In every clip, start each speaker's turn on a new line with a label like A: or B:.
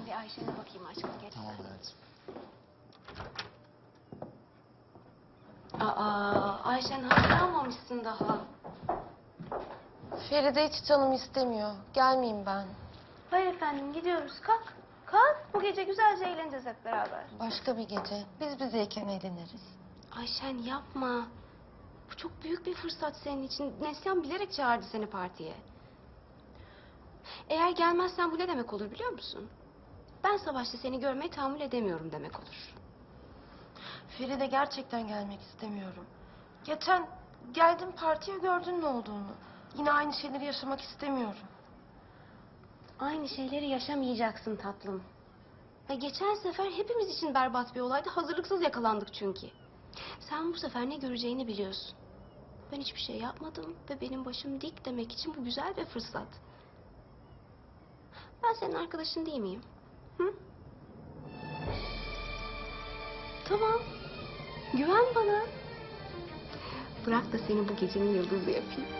A: Ben bir Ayşe'ne bakayım aşkım geç.
B: Tamam hayatım.
A: Aa Ayşen hazırlanmamışsın daha.
C: Feride hiç canım istemiyor. Gelmeyeyim ben.
A: Hayır efendim gidiyoruz kalk. Kalk bu gece güzelce eğleneceğiz hep beraber.
C: Başka bir gece. Biz bizeyken eğleniriz.
A: Ayşen yapma. Bu çok büyük bir fırsat senin için. Neslihan bilerek çağırdı seni partiye. Eğer gelmezsen bu ne demek olur biliyor musun? Ben savaşta seni görmeye tahammül edemiyorum demek olur.
C: Feride gerçekten gelmek istemiyorum. Geçen geldim partiye gördün ne olduğunu. Yine aynı şeyleri yaşamak istemiyorum.
A: Aynı şeyleri yaşamayacaksın tatlım. Ve geçen sefer hepimiz için berbat bir olaydı. Hazırlıksız yakalandık çünkü. Sen bu sefer ne göreceğini biliyorsun. Ben hiçbir şey yapmadım ve benim başım dik demek için bu güzel bir fırsat. Ben senin arkadaşın değil miyim? Hı? Tamam. Güven bana. Bırak da seni bu gecenin yıldızı yapayım.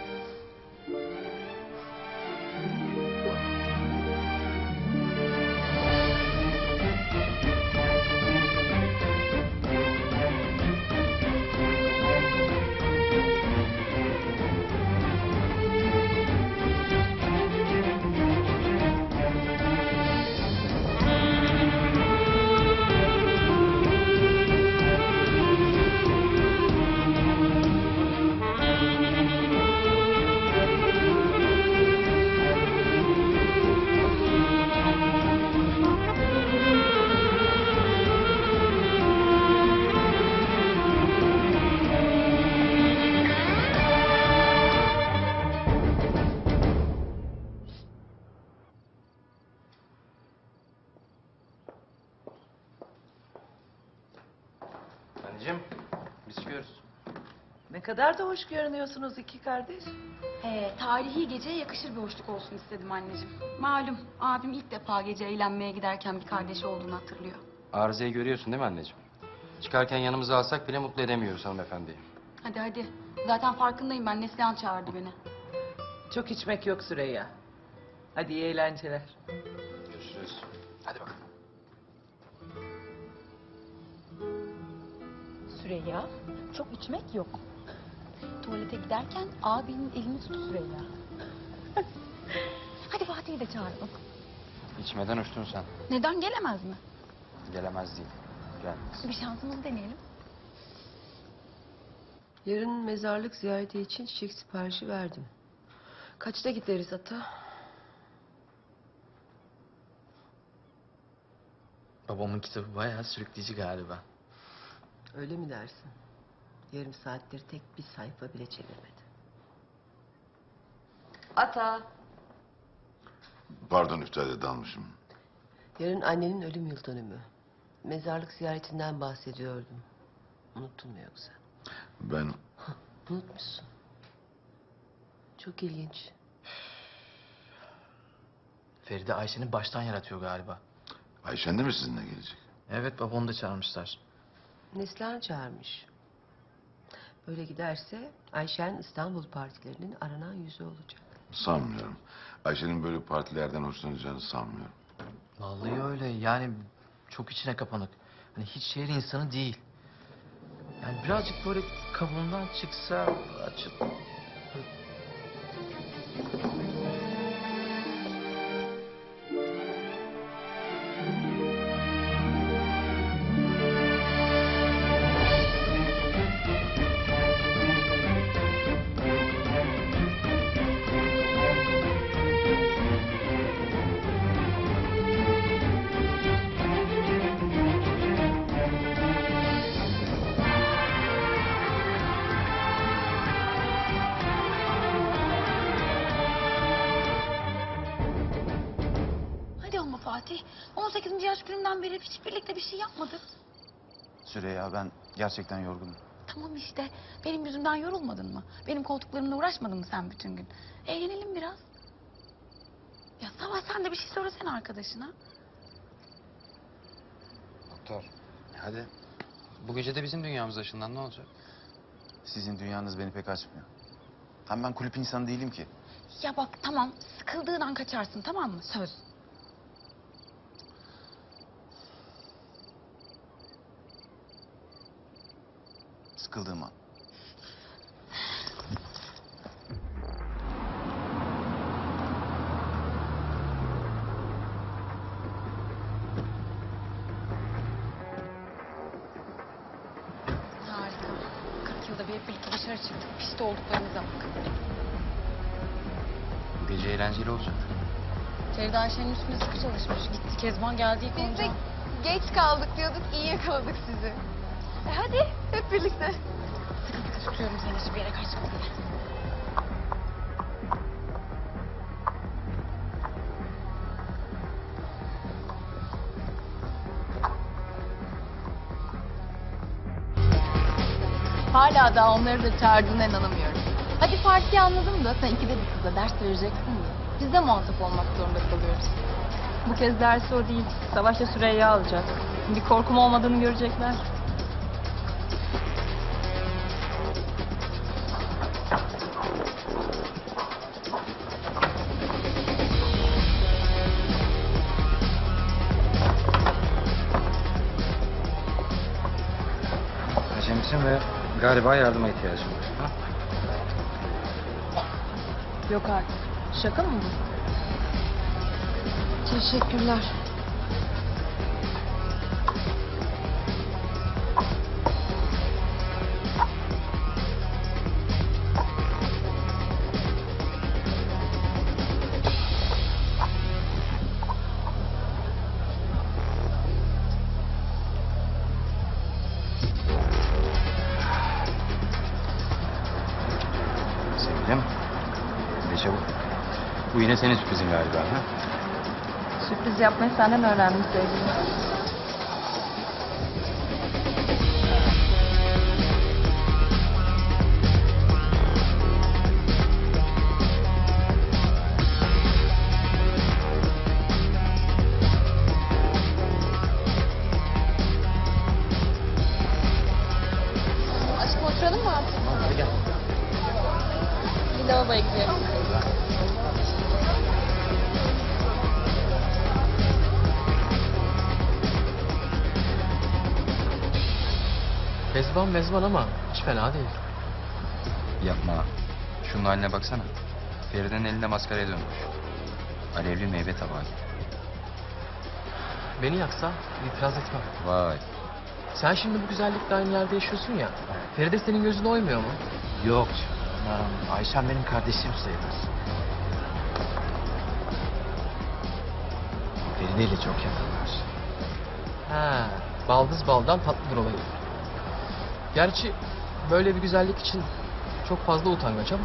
B: Anneciğim biz çıkıyoruz.
D: Ne kadar da hoş görünüyorsunuz iki kardeş.
E: He, tarihi geceye yakışır bir hoşluk olsun istedim anneciğim. Malum abim ilk defa gece eğlenmeye giderken bir kardeşi olduğunu hatırlıyor.
B: Arızayı görüyorsun değil mi anneciğim? Çıkarken yanımıza alsak bile mutlu edemiyoruz hanımefendiyi.
E: Hadi hadi. Zaten farkındayım ben Neslihan çağırdı beni.
D: Çok içmek yok Süreyya. Hadi iyi eğlenceler.
B: Görüşürüz.
E: Süreyya, çok içmek yok. Tuvalete giderken abinin elini tut Süreyya. hadi Fatih'i de çağıralım.
B: İçmeden uçtun sen.
E: Neden gelemez mi?
B: Gelemez değil. Gelmez.
E: Bir şansımızı deneyelim.
F: Yarın mezarlık ziyareti için çiçek siparişi verdim. Kaçta gideriz ata?
G: Babamın kitabı bayağı sürükleyici galiba.
F: Öyle mi dersin? Yarım saattir tek bir sayfa bile çevirmedi. Ata!
H: Pardon iftade dalmışım.
F: Yarın annenin ölüm yıl dönümü. Mezarlık ziyaretinden bahsediyordum. Unuttun mu yoksa?
H: Ben
F: Unutmuşsun. Çok ilginç.
G: Feride Ayşe'ni baştan yaratıyor galiba.
H: Ayşen de mi sizinle gelecek?
G: Evet babamı da çağırmışlar.
F: Neslihan çağırmış. Böyle giderse Ayşen İstanbul partilerinin aranan yüzü olacak.
H: Sanmıyorum. Ayşe'nin böyle partilerden hoşlanacağını sanmıyorum.
G: Vallahi öyle yani çok içine kapanık. Hani hiç şehir insanı değil. Yani birazcık böyle kabuğundan çıksa açıp...
E: Fatih. 18. yaş gününden beri hiç birlikte bir şey yapmadık.
I: Süreyya ben gerçekten yorgunum.
E: Tamam işte. Benim yüzümden yorulmadın mı? Benim koltuklarımla uğraşmadın mı sen bütün gün? Eğlenelim biraz. Ya Savaş sen de bir şey söylesene arkadaşına.
B: Doktor. Hadi. Bu gece de bizim dünyamız aşından ne olacak?
I: Sizin dünyanız beni pek açmıyor. Hem ben kulüp insanı değilim ki.
E: Ya bak tamam sıkıldığın an kaçarsın tamam mı? Söz.
I: Sıkıldığım an.
E: Harika. 40 yılda bir hep birlikte dışarı çıktık. Pişti olduklarımıza bak.
B: Bu gece eğlenceli olacak.
E: Feride Ayşe'nin üstüne sıkı çalışmış. Gitti Kezban geldi ilk
A: Biz de geç kaldık diyorduk, iyi yakaladık sizi. E hadi hep birlikte.
E: Sıkı sıkı tutuyorum seni hiçbir yere kaçma diye.
J: Hala daha onları da çağırdığına inanamıyorum. Hadi partiyi anladım da sen ikide bir kıza ders vereceksin ya. Biz de muhatap olmak zorunda kalıyoruz.
K: Bu kez dersi o değil. Savaşta Süreyya alacak. Bir korkum olmadığını görecekler.
B: Galiba yardıma ihtiyacım var. Ha?
K: Yok artık. Şaka mı bu?
C: Teşekkürler.
B: Yine senin sürprizin galiba. Ha?
K: Sürpriz yapmayı senden öğrendim sevgilim.
G: Mezban mezban ama hiç fena değil.
B: Yapma. Şunun haline baksana. Feride'nin elinde maskaraya dönmüş. Alevli meyve tabağı gibi.
G: Beni yaksa itiraz etmem.
B: Vay.
G: Sen şimdi bu güzellikle aynı yerde yaşıyorsun ya. Feride senin gözüne oymuyor mu?
B: Yok canım. Ayşen benim kardeşim sayılır. Feride ile çok yakınlar.
G: Ha, baldız baldan tatlıdır olayı. Gerçi böyle bir güzellik için çok fazla utangaç ama.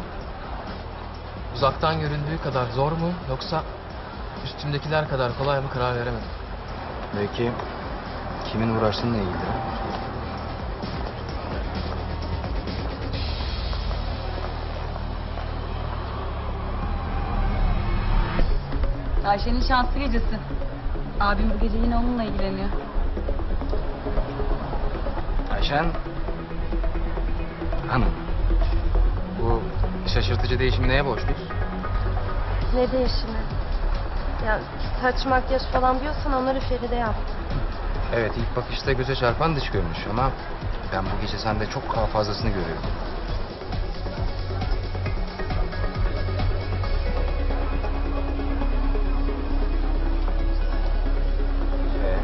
G: Uzaktan göründüğü kadar zor mu yoksa üstümdekiler kadar kolay mı karar veremedim.
B: Belki kimin uğraştığınla ilgili.
K: Ayşe'nin şanslı gecesi. Abim bu gece yine onunla ilgileniyor.
B: Ayşen. Hanım. Bu şaşırtıcı değişimi neye borçluyuz?
C: Ne değişimi? Ya saç makyaj falan diyorsan onları Feride yaptı.
B: Evet ilk bakışta göze çarpan dış görünüş ama ben bu gece sende çok daha fazlasını görüyorum. Ee,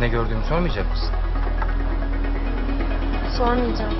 B: ne gördüğümü sormayacak mısın?
C: Sormayacağım.